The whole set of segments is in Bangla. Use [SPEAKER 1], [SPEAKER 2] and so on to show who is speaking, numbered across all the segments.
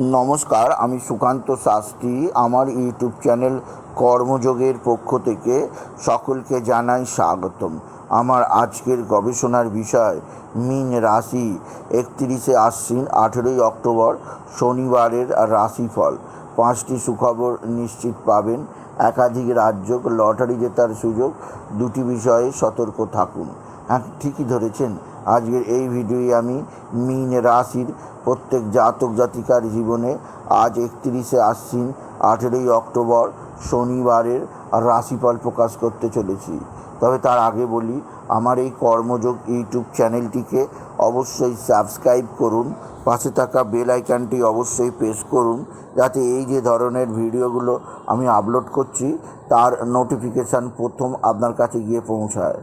[SPEAKER 1] নমস্কার, আমি সুকান্ত শাস্ত্রী। আমার ইউটিউব চ্যানেল কর্মযোগের পক্ষ থেকে সকলকে জানাই স্বাগতম। আমার আজকের গবেষণার বিষয়, মিন রাশি। একত্রিশে আশ্বিন, আঠেরোই অক্টোবর, শনিবারের রাশিফল। পাঁচটি সুখবর নিশ্চিত পাবেন। একাধিক রাজ্য লটারি জেতার সুযোগ। দুটি বিষয়ে সতর্ক থাকুন। ঠিকই ধরেছেন। আজকের এই ভিডিওয়ে আমি মিন রাশির প্রত্যেক জাতক জাতিকার জীবনে আজ একত্রিশে আশ্বিন, আঠেরোই অক্টোবর শনিবারের রাশিফল প্রকাশ করতে চলেছি। তবে তার আগে বলি, আমার এই কর্মযোগ ইউটিউব চ্যানেলটিকে অবশ্যই সাবস্ক্রাইব করুন পাশে থাকা বেল আইকনটি অবশ্যই প্রেস করুন, যাতে এই যে ধরনের ভিডিওগুলো আমি আপলোড করছি, তার নোটিফিকেশান প্রথম আপনার কাছে গিয়ে পৌঁছায়।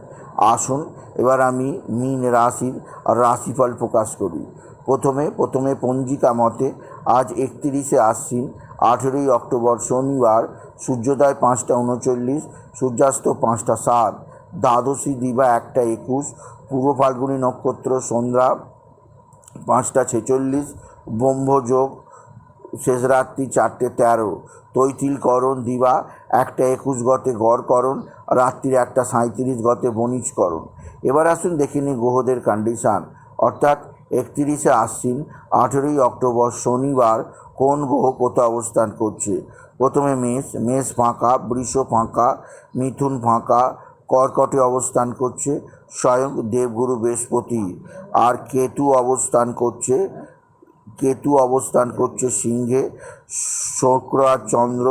[SPEAKER 1] আসুন, এবার আমি মিন রাশির রাশিফল প্রকাশ করি। প্রথমে প্রথমে পঞ্জিকা মতে আজ একত্রিশে আশ্বিন, আঠেরোই অক্টোবর শনিবার, সূর্যোদয় পাঁচটা উনচল্লিশ, সূর্যাস্ত পাঁচটা সাত, দ্বাদশী দিবা একটা একুশ, পূর্ব ফাল্গুনী নক্ষত্র সন্ধ্যা পাঁচটা ছেচল্লিশ, ব্রহ্মযোগ, শেষ রাত্রি চারটে তেরো। তৈতিলকরণ দিবা, একটা একুশ গতে গড়করণ রাত্রির একটা সাঁত্রিশ গতে বণিজকরণ এবার আসুন দেখে নিই গ্রহদের কন্ডিশান অর্থাৎ একত্রিশে আশ্বিন, আঠেরোই অক্টোবর শনিবার কোন গ্রহ কোথাও অবস্থান করছে? প্রথমে মেষ মেষ ফাঁকা, বৃষ ফাঁকা, মিথুন ফাঁকা, কর্কটে অবস্থান করছে। স্বয়ং দেবগুরু বৃহস্পতি। আর কেতু অবস্থান করছে, কেতু অবস্থান করছে সিংহে। শুক্র আর চন্দ্র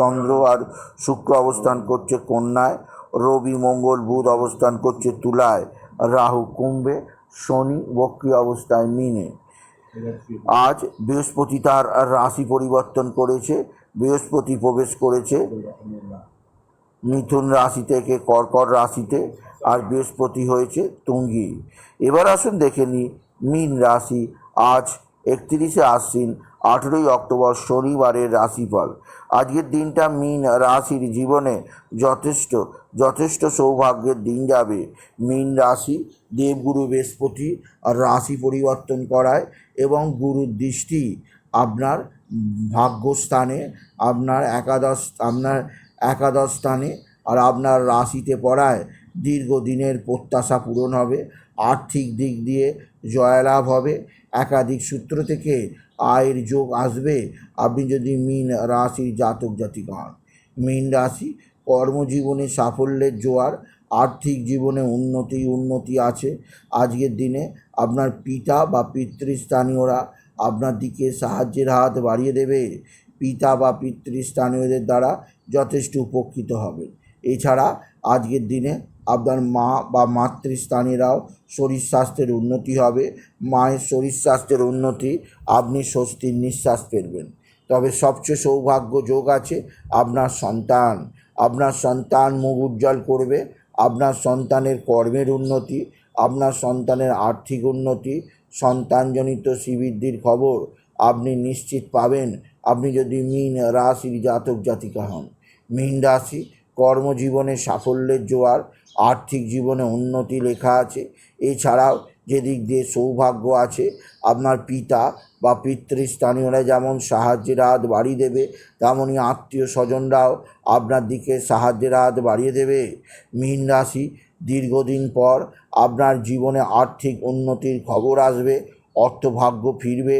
[SPEAKER 1] চন্দ্র আর শুক্র অবস্থান করছে কন্যায়। রবি, মঙ্গল, বুধ অবস্থান করছে তুলায়। রাহু, কুম্ভে। শনি, বক্রী অবস্থায় মিনে। আজ বৃহস্পতি তার রাশি পরিবর্তন করেছে, বৃহস্পতি প্রবেশ করেছে। মিথুন রাশি থেকে কর্কট রাশিতে। আর বৃহস্পতি হয়েছে তুঙ্গি। এবার আসুন দেখে নিই, মীন রাশি আজ একত্রিশে আশ্বিন, আঠেরোই অক্টোবর শনিবারের রাশিফল। আজকের দিনটা মীন রাশির জীবনে যথেষ্ট যথেষ্ট সৌভাগ্যের দিন যাবে। মীন রাশি দেবগুরু বৃহস্পতি আর রাশি পরিবর্তন করায় এবং গুরুর দৃষ্টি আপনার ভাগ্যস্থানে, আপনার একাদশ আপনার একাদশ স্থানে আর আপনার রাশিতে পড়ায়। দীর্ঘদিনের প্রত্যাশা পূরণ হবে, আর্থিক দিক দিয়ে জয়লাভ হবে। একাধিক সূত্র থেকে আয়ের যোগ আসবে। আপনি যদি মিন রাশির জাতক জাতিকা হন, মিন রাশি কর্মজীবনে সাফল্যের জোয়ার, আর্থিক জীবনে উন্নতি উন্নতি আছে। আজকের দিনে আপনার পিতা বা পিতৃস্থানীয়রা আপনার দিকে সাহায্যের হাত বাড়িয়ে দেবে। পিতা বা পিতৃস্থানীয়দের দ্বারা যথেষ্ট উপকৃত হবে এছাড়া আজকের দিনে আপনার মা বা মাতৃস্থানীয়রাও শরীর স্বাস্থ্যের উন্নতি হবে। মায়ের শরীর স্বাস্থ্যের উন্নতি, আপনি স্বস্তির নিঃশ্বাস ফেলবেন। তবে সবচেয়ে সৌভাগ্য যোগ আছে আপনার সন্তান। আপনার সন্তান মুখ উজ্জ্বল করবে, আপনার সন্তানের কর্মের উন্নতি, আপনার সন্তানের আর্থিক উন্নতি, সন্তানজনিত শ্রীবৃদ্ধির খবর আপনি নিশ্চিত পাবেন। আপনি যদি মিন রাশির জাতক জাতিকা হন, মিন রাশি কর্মজীবনে সাফল্যের জোয়ার, আর্থিক জীবনে উন্নতি লেখা আছে। এছাড়াও যেদিক দিয়ে সৌভাগ্য আছে, আপনার পিতা বা পিতৃস্থানীয়রা যেমন সাহায্যের হাত বাড়িয়ে দেবে তেমনই আত্মীয় স্বজনরাও আপনার দিকে সাহায্যের হাত বাড়িয়ে দেবে। মীন রাশি, দীর্ঘদিন পর আপনার জীবনে আর্থিক উন্নতির খবর আসবে। অর্থভাগ্য ফিরবে,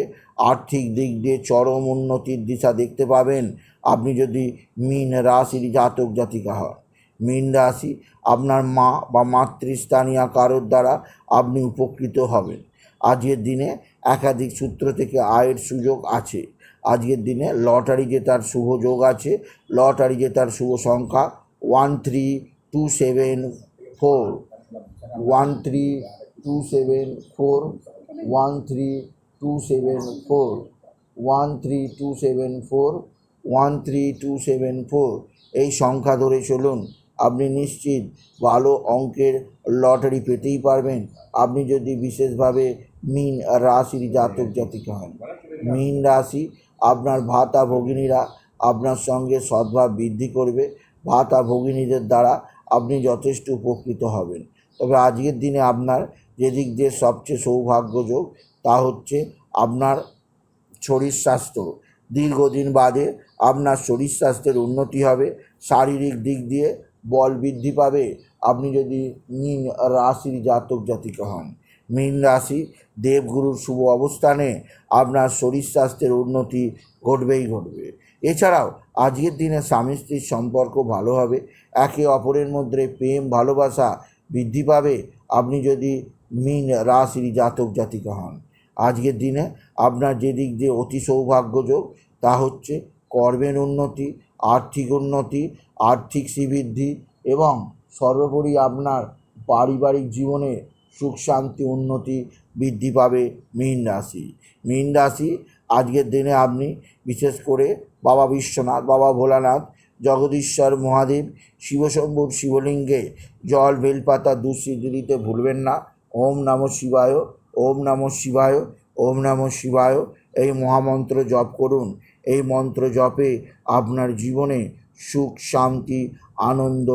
[SPEAKER 1] আর্থিক দিক দিয়ে চরম উন্নতির দিশা দেখতে পাবেন। আপনি যদি মীন রাশির জাতক জাতিকা হন, মীন রাশি আপনার মা বা মাতৃস্থানীয় কারোর দ্বারা আপনি উপকৃত হবেন। আজকের দিনে একাধিক সূত্র থেকে আয়ের সুযোগ আছে। আজকের দিনে লটারি জেতার শুভ যোগ আছে। লটারি জেতার শুভ সংখ্যা one three two seven four. One three two seven four one three two seven four one three two seven four one three two seven four এই সংখ্যা ধরে চলুন, আপনি নিশ্চিত ভালো অঙ্কের লটারি পেতেই পারবেন। আপনি যদি বিশেষভাবে মিন রাশির জাতক জাতিকা হন, মিন রাশি আপনার ভাতা ভগিনীরা আপনার সঙ্গে সদ্ভাব বৃদ্ধি করবে। ভাতা ভগিনীদের দ্বারা আপনি যথেষ্ট উপকৃত হবেন। তবে আজকের দিনে আপনার যেদিক দিয়ে সবচেয়ে সৌভাগ্যযোগ, তা হচ্ছে আপনার শরীর স্বাস্থ্য। দীর্ঘদিন বাদে আপনার শরীর স্বাস্থ্যের উন্নতি হবে, শারীরিক দিক দিয়ে বল বৃদ্ধি পাবে। আপনি যদি মীন রাশির জাতক জাতিকা হন, মীন রাশি দেবগুরুর শুভ অবস্থানে আপনার শরীর স্বাস্থ্যের উন্নতি ঘটবেই ঘটবে। এছাড়াও আজকের দিনে স্বামী স্ত্রীর সম্পর্ক ভালো হবে, একে অপরের মধ্যে প্রেম, ভালোবাসা বৃদ্ধি পাবে। আপনি যদি মীন রাশির জাতক জাতিকা হন। আজকের দিনে আপনার যে দিক দিয়ে অতি সৌভাগ্যযোগ তা হচ্ছে কর্মের উন্নতি, আর্থিক উন্নতি, আর্থিক শ্রীবৃদ্ধি এবং সর্বোপরি আপনার পারিবারিক জীবনে সুখ, শান্তি, উন্নতি বৃদ্ধি পাবে মীন রাশি। মীন রাশি, আজকের দিনে আপনি বিশেষ করে বাবা বিশ্বনাথ, বাবা ভোলানাথ, জগদীশ্বর, মহাদেব, শিবশম্ভুর, শিবলিঙ্গে জল, বেলপাতা দুঃসিদ্ধি দিতে ভুলবেন না। ওম নম শিবায়, ওম নম শিবায়, ওম নম শিবায়। এই মহামন্ত্র জপ করুন। এই মন্ত্র জপে আপনার জীবনে সুখ, শান্তি, আনন্দ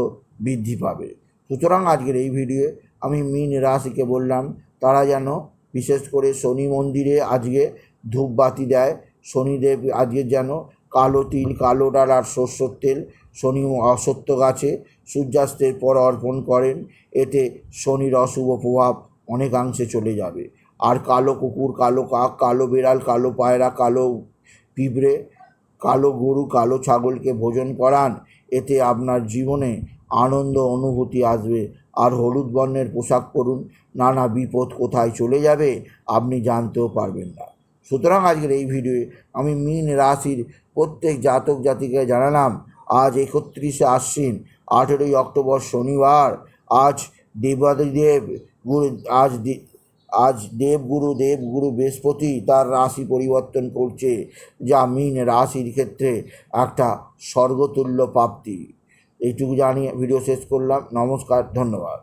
[SPEAKER 1] বৃদ্ধি পাবে। সুতরাং আজকের এই ভিডিওয়ে আমি মিন রাশিকে বললাম, তারা যেন বিশেষ করে শনি মন্দিরে আজকে ধূপবাতি দেয়। শনিদেব আজকে যেন কালো তিল, কালো ডাল আর সর্ষের তেল, শনি অসত্য গাছে সূর্যাস্তের পর অর্পণ করেন। এতে শনির অশুভ প্রভাব অনেকাংশে চলে যাবে। আর কালো কুকুর, কালো কাক, কালো বিড়াল, কালো পায়রা, কালো পিঁপড়ে, কালো গরু, কালো ছাগলকে ভোজন করান, এতে আপনার জীবনে আনন্দ, অনুভূতি আসবে। আর হলুদ বর্ণের পোশাক পরুন, নানা বিপদ কোথায় চলে যাবে আপনি জানতেও পারবেন না। সুতরাং আজকের এই ভিডিওয়ে আমি মীন রাশির প্রত্যেক জাতক জাতিকে জানালাম, আজ একত্রিশে আশ্বিন, আঠেরোই অক্টোবর শনিবার, আজ দেবাদিদেব গুরু আজ আজ দেবগুরু দেবগুরু বৃহস্পতি তার রাশি পরিবর্তন করছে, যা মিন রাশির ক্ষেত্রে একটা স্বর্গতুল্য প্রাপ্তি। এইটুকু জানিয়ে ভিডিও শেষ করলাম। নমস্কার, ধন্যবাদ।